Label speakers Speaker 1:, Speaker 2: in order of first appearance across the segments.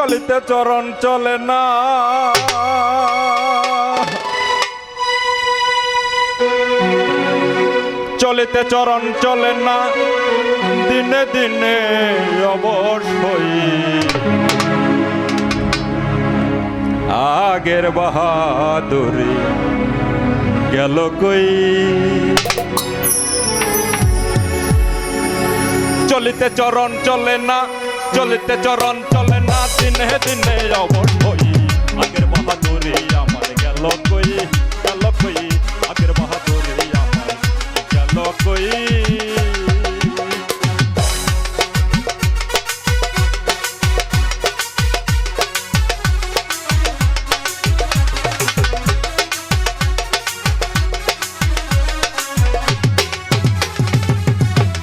Speaker 1: চলিতে চরণ চলে না। চলিতে চরণ চলে না। দিনে দিনে অবশ্যই আগের বাহাদুরি গেল কই? চলিতে চরণ চলে না, চলিতে চরণ চলে না দিনে দিনে অবশ্যই আগের বাহাদুরি আমার গেল কই গেল কই আগের বাহাদুরি আমার গেল কই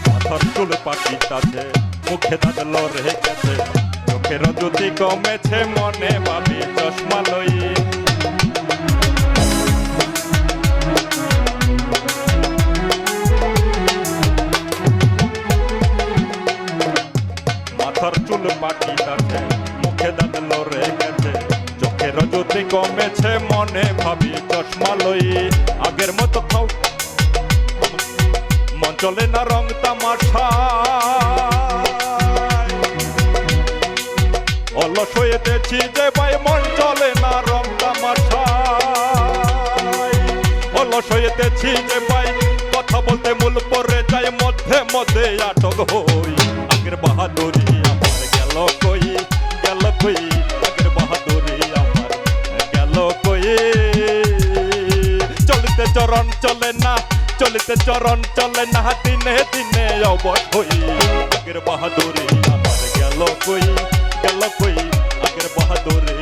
Speaker 1: মাথার চুল পাকিটাছে মুখে দাঁত লড়ে গেছে চোখের জ্যোতি কমেছে মনে ভাবি চশমা লই মাথার চুল পাকিটাছে মুখে দাঁত লড়ে গেছে চোখের জ্যোতি কমেছে মনে ভাবি চশমা লই আগের মতো খাও। মন চলে না রং তামাশা। অলস হয়েতেছি যে ভাই মন চলে না রং তামাশা অলস হয়েতেছি যে ভাই কথা বলতে মূল পরে যায়, মধ্যে মধ্যে আটক হই। আগের বাহাদুরি আমার গেল কই? গেল কই? আগের বাহাদুরি আমার গেল কই? চলিতে চরণ চলে না, চলিতে চরণ চলে না, দিনে দিনে অবশ্যই আগের বাহাদুরি আমার গেল কই? গেল কই আগের বাহাদুরি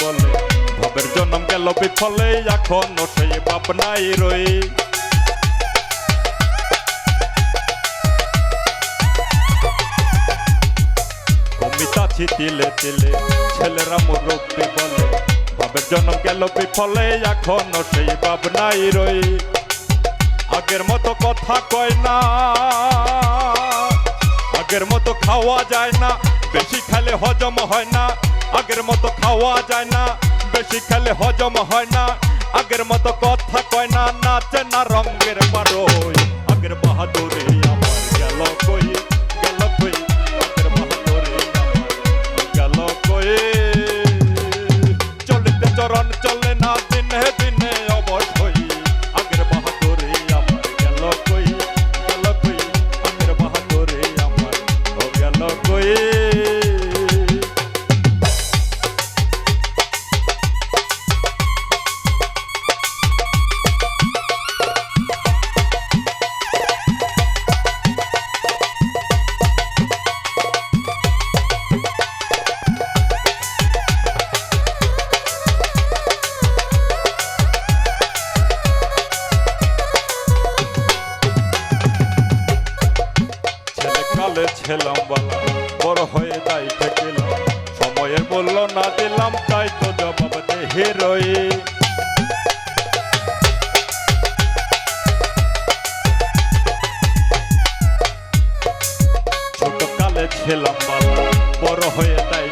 Speaker 1: বলে ভবের জন্ম গেল বিফলে, এখনও সেই বাপ নাই রই। কমিতাছি তিলে তিলে, ছেলেরা মুরব্বী বলে। ভবের জন্ম গেল বিফলে, এখনও সেই বাপ নাই রই। আগের মতো কথা কয় না। আগের মতো খাওয়া যায় না, বেশি খেলে হজম হয় না। আগের মতো খাওয়া যায় না, বেশি খেলে হজম হয় না। আগের মতো কথা কয় না, নাচে না রঙের পারো আগের বাহাদুরি ছেলাম বালা। বড় হয়ে যাই ঠেকিলাম। সময়ের মূল্য না দিলাম, তাই তো জবাব দে হিরোই ছোট বালা, বড় হয়ে তাই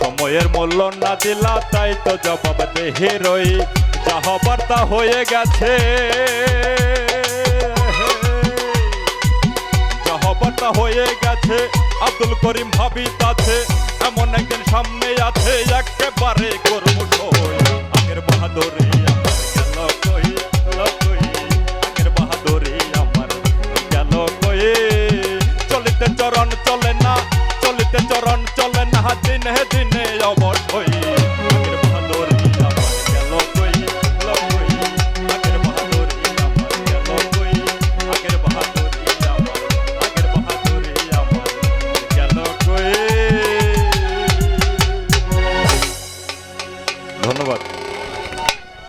Speaker 1: সময়ের মূল্য না দিলা, তাই তো জবাব দে হিরোই যা হবার তা হয়ে গেছে। তা হয়ে গেছে। আব্দুল করিম ভাবি আছে এমন একদিন সামনে আছে একেবারে করব